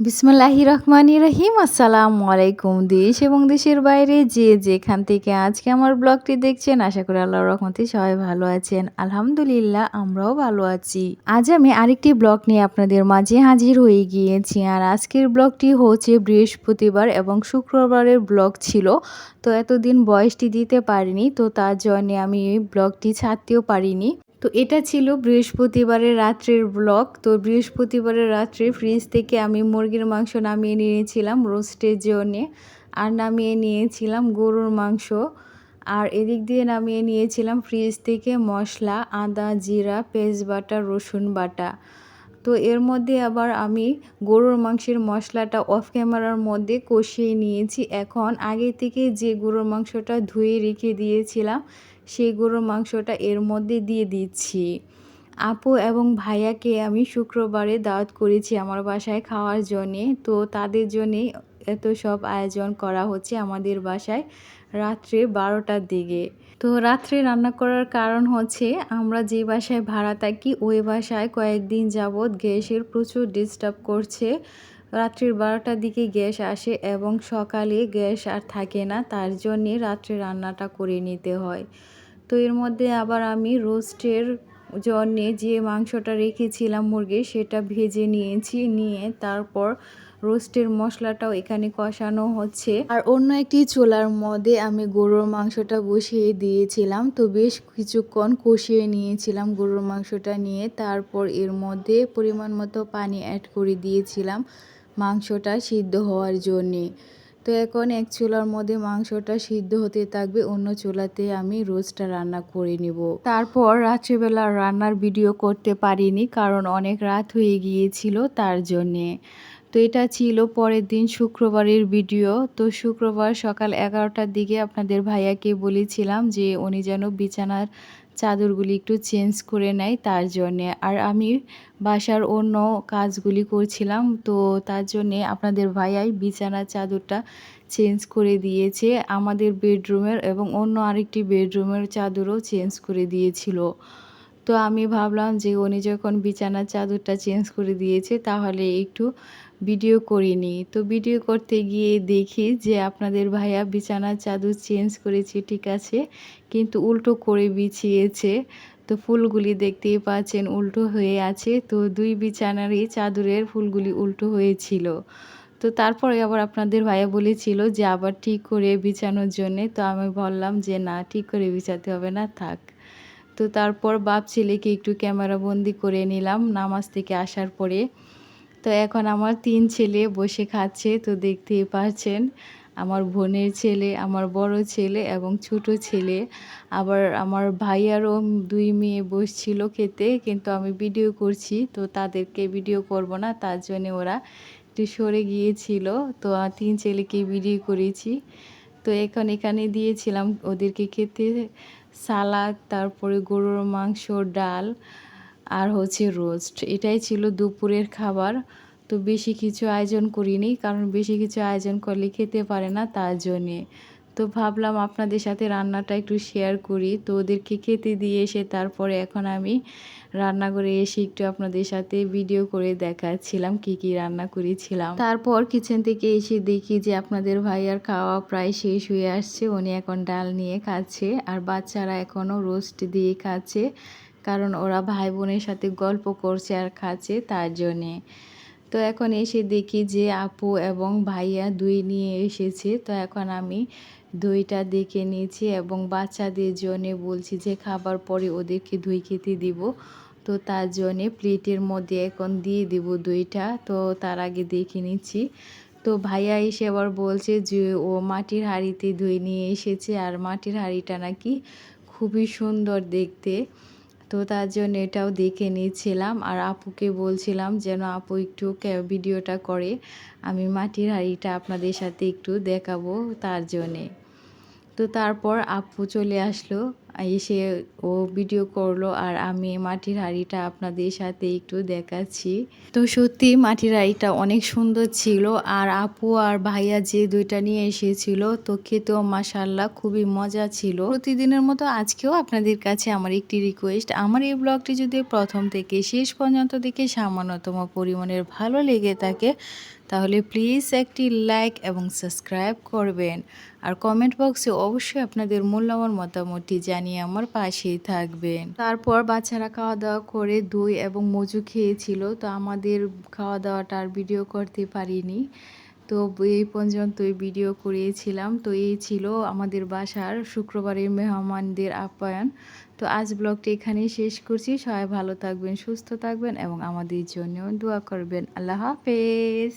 বিসমুল্লাহি রহমানি রহিম। আসসালামু আলাইকুম দেশ এবং দেশের বাইরে যে যেখান থেকে আজকে আমার ব্লগটি দেখছেন, আশা করি আল্লাহর রহমতে সবাই ভালো আছেন। আলহামদুলিল্লাহ, আমরাও ভালো আছি। আজ আমি আরেকটি ব্লগ নিয়ে আপনাদের মাঝে হাজির হয়ে গিয়েছি আর আজকের ব্লগটি হচ্ছে বৃহস্পতিবার এবং শুক্রবারের ব্লগ ছিল। তো এতদিন বয়সটি দিতে পারিনি, তো তার জন্যে আমি এই ব্লগটি ছাড়তেও পারিনি। তো এটা ছিল বৃহস্পতিবারের রাত্রের ব্লগ তো বৃহস্পতিবারের রাত্রে ফ্রিজ থেকে আমি মুরগির মাংস নামিয়ে নিয়েছিলাম রোস্টের জন্যে আর নামিয়ে নিয়েছিলাম গরুর মাংস। আর এদিক দিয়ে নামিয়ে নিয়েছিলাম ফ্রিজ থেকে মশলা, আদা, জিরা পেঁয়াজ বাটা, রসুন বাটা। তো এর মধ্যে আবার আমি গরুর মাংসের মশলাটা অফ ক্যামেরার মধ্যে কষিয়ে নিয়েছি। এখন আগে থেকে যে গরুর মাংসটা ধুয়ে রেখে দিয়েছিলাম সেই গরুর মাংসটা এর মধ্যে দিয়ে দিচ্ছি। আপু এবং ভাইয়াকে আমি শুক্রবারে দাওয়াত করেছি আমার বাসায় খাওয়ার জন্যে। তো তাদের জন্যে এত সব আয়োজন করা হচ্ছে আমাদের বাসায় রাত্রে বারোটার দিকে। তো রাত্রে রান্না করার কারণ হচ্ছে আমরা যে বাসায় ভাড়া থাকি ওই বাসায় কয়েকদিন যাবৎ গ্যাসের প্রচুর ডিস্টার্ব করছে। রাত্রির বারোটার দিকে গ্যাস আসে এবং সকালে গ্যাস আর থাকে না, তার জন্যে রাত্রে রান্নাটা করে নিতে হয়। তো এর মধ্যে আবার আমি রোস্টের জন্যে যে মাংসটা রেখেছিলাম মুরগি, সেটা ভেজে নিয়েছি, নিয়ে তারপর রোস্টের মশলাটাও এখানে কষানো হচ্ছে। আর অন্য একটি চোলার মধ্যে আমি গরুর মাংসটা বসিয়ে দিয়েছিলাম। তো বেশ কিছুক্ষণ কষিয়ে নিয়েছিলাম গরুর মাংসটা নিয়ে। তারপর এর মধ্যে পরিমাণ মতো পানি অ্যাড করে দিয়েছিলাম মাংসটা সিদ্ধ হওয়ার জন্যে। তো এখন এক চুলার মধ্যে মাংসটা সিদ্ধ হতে থাকবে, অন্য চুলাতে আমি রোজটা রান্না করে নিব। তারপর রাত্রেবেলা রান্নার ভিডিও করতে পারিনি কারণ অনেক রাত হয়ে গিয়েছিল তার জন্যে। তো এটা ছিল পরের দিন শুক্রবারের ভিডিও তো শুক্রবার সকাল এগারোটার দিকে আপনাদের ভাইয়াকে বলেছিলাম যে উনি যেন বিছানার চাদরগুলি একটু চেঞ্জ করে নেয় তার জন্যে। আর আমি বাসার অন্য কাজগুলি করছিলাম, তো তার জন্যে আপনাদের ভাইয়াই বিছানার চাদরটা চেঞ্জ করে দিয়েছে। আমাদের বেডরুমের এবং অন্য আরেকটি বেডরুমের চাদরও চেঞ্জ করে দিয়েছিল। তো আমি ভাবলাম যে উনি যখন বিছানার চাদরটা চেঞ্জ করে দিয়েছে, তাহলে একটু ভিডিও করিনি। তো ভিডিও করতে গিয়ে দেখি যে আপনাদের ভাইয়া বিছানার চাদর চেঞ্জ করেছে, ঠিক আছে, কিন্তু উল্টো করে বিছিয়েছে। তো ফুলগুলি দেখতেই পাচ্ছেন উল্টো হয়ে আছে। তো দুই বিছানারই চাদরের ফুলগুলি উল্টো হয়েছিল। তো তারপরে আবার আপনাদের ভাইয়া বলেছিল যে আবার ঠিক করে বিছানোর জন্যে। তো আমি বললাম যে না, ঠিক করে বিছাতে হবে না, থাক। তো তারপর বাপ ছেলেকে একটু ক্যামেরা বন্দি করে নিলাম। নামাজ থেকে আসার পরে তো এখন আমার তিন ছেলে বসে খাচ্ছে, তো দেখতেই পাচ্ছেন আমার বোনের ছেলে, আমার বড় ছেলে এবং ছোট ছেলে। আবার আমার ভাইয়ারও দুই মেয়ে বসছিল খেতে, কিন্তু আমি ভিডিও করছি, তো তাদেরকে ভিডিও করব না, তার জন্য ওরা একটু সরে গিয়েছিল। তো তিন ছেলেকে ভিডিও করেছি। তো এখন এখানে দিয়েছিলাম ওদেরকে খেতে, সালাদ, তারপরে গরুর মাংস, ডাল আর হচ্ছে রোস্ট। এটাই ছিল দুপুরের খাবার। তো বেশি কিছু আয়োজন করিনি, কারণ বেশি কিছু আয়োজন করলে খেতে পারে না তার জন্যে। তো ভাবলাম আপনাদের সাথে রান্নাটা একটু শেয়ার করি। তো ওদেরকে খেতে দিয়ে এসে তারপরে এখন আমি রান্না করে এসে একটু আপনাদের সাথে ভিডিও করে দেখাচ্ছিলাম, কি কি রান্না করেছিলাম। তারপর কিচেন থেকে এসে দেখি যে আপনাদের ভাইয়ার খাওয়া প্রায় শেষ হয়ে আসছে। উনি এখন ডাল নিয়ে খাচ্ছে, আর বাচ্চারা এখনও রোস্ট দিয়ে খাচ্ছে। কারণ ওরা ভাই বোনের সাথে গল্প করছে আর খাচ্ছে তার জন্যে। তো এখন এসে দেখি যে আপু এবং ভাইয়া দই নিয়ে এসেছে। তো এখন আমি দইটা দেখে নিয়েছি এবং বাচ্চাদের জন্যে বলছি যে খাবার পরে ওদেরকে দই খেতে দিব। তো তার জন্যে প্লেটের মধ্যে এখন দিয়ে দিব দইটা। তো তার আগে দেখে নিচ্ছি। তো ভাইয়া এসে আবার বলছে যে ও মাটির হাঁড়িতে দই নিয়ে এসেছে। আর মাটির হাঁড়িটা নাকি খুবই সুন্দর দেখতে। তো তার জন্য এটাও দেখে নিয়েছিলাম। আর আপুকে বলছিলাম যেন আপু একটু ভিডিওটা করে। আমি মাটির হাড়িটা আপনাদের সাথে একটু দেখাবো তার জন্যে। তো তারপর আপু চলে আসলো। এসে ও ভিডিও করল আর আমি মাটির হাঁড়িটা আপনাদের সাথে একটু দেখাচ্ছি। তো সত্যি মাটির হাঁড়িটা অনেক সুন্দর ছিল আর আপু আর ভাইয়া যে দুইটা নিয়ে এসেছিল, তো খেতেও মাসাল্লাহ খুবই মজা ছিল। প্রতিদিনের মতো আজকেও আপনাদের কাছে আমার একটি রিকোয়েস্ট আমার এই ব্লগটি যদি প্রথম থেকে শেষ পর্যন্ত দেখে সামান্যতম পরিমাণের ভালো লেগে থাকে, তাহলে প্লিজ একটি লাইক এবং সাবস্ক্রাইব করবেন। আর কমেন্ট বক্সে অবশ্যই আপনাদের মূল্যবান মতামতটি জানিয়ে আমার পাশেই থাকবেন। তারপর বাচ্চারা খাওয়া দাওয়া করে দই এবং মজু খেয়েছিল, তো আমাদের খাওয়া দাওয়াটা আর ভিডিও করতে পারিনি। তো এই পর্যন্তই ভিডিও করিয়েছিলাম তো এই ছিল আমাদের বাসার শুক্রবারের মেহমানদের আপ্যায়ন। তো আজ ব্লগটি এখানেই শেষ করছি। সবাই ভালো থাকবেন, সুস্থ থাকবেন এবং আমাদের জন্য দোয়া করবেন। আল্লাহ হাফেজ।